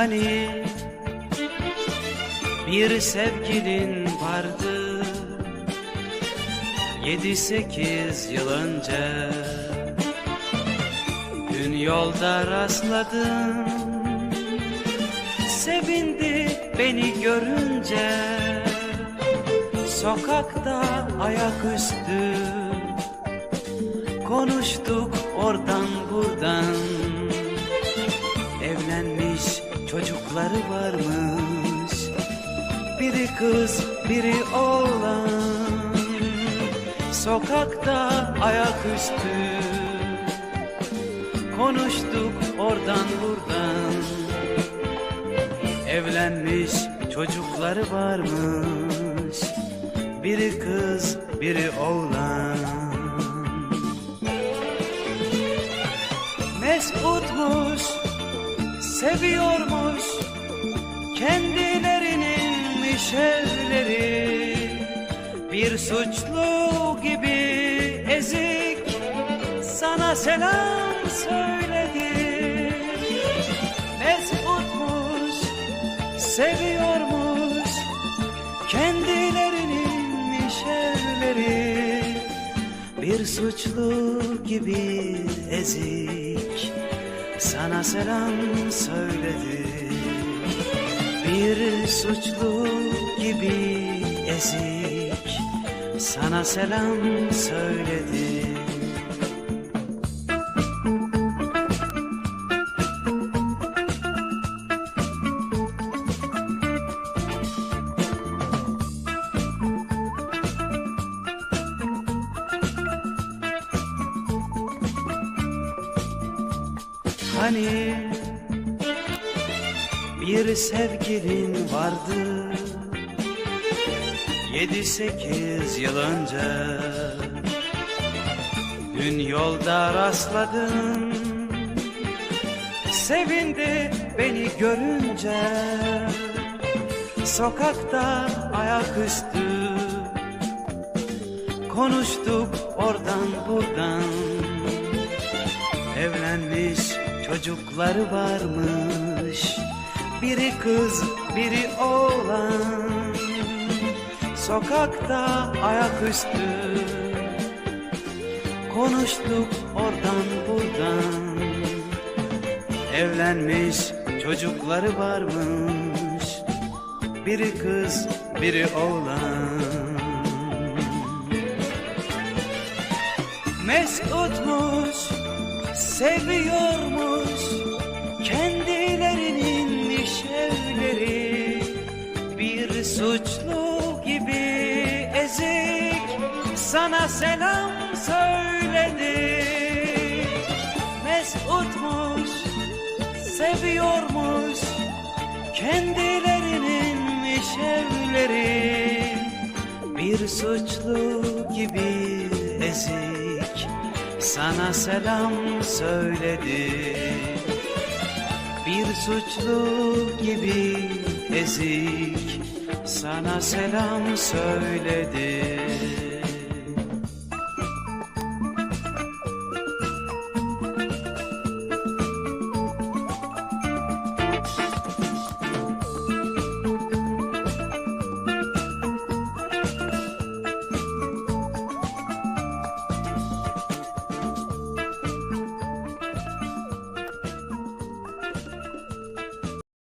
Hani bir sevgilin vardı Yedi sekiz yıl önce Dün yolda rastladım. Sevindi beni görünce. Sokakta ayaküstü Konuştuk oradan buradan. Evlenmiş çocukları varmış. Biri kız biri oğlan. Sokakta ayaküstü Konuştuk oradan buradan. Evlenmiş çocukları varmış. Biri kız biri oğlan. Mesutmuş seviyormuş. Kendilerininmiş evleri bir suçlu selam söyledi. Mesutmuş seviyormuş kendilerininmiş evleri bir suçlu gibi ezik sana selam söyledi. Bir suçlu gibi ezik sana selam söyledi Hani bir sevgilin vardı. Yedi sekiz yıl önce Dün yolda rastladım Sevindi beni görünce Sokakta ayaküstü Konuştuk oradan çocukları varmış. Biri kız biri oğlan. Sokakta ayaküstü Konuştuk oradan buradan. Evlenmiş çocukları varmış. Biri kız biri oğlan. Mesutmuş seviyormuş kendilerinin evleri bir suçlu gibi ezik sana selam söyledi. Mesutmuş seviyormuş kendilerinin evleri bir suçlu gibi ezik sana selam söyledi. Bir suçlu gibi ezik. Sana selam söyledi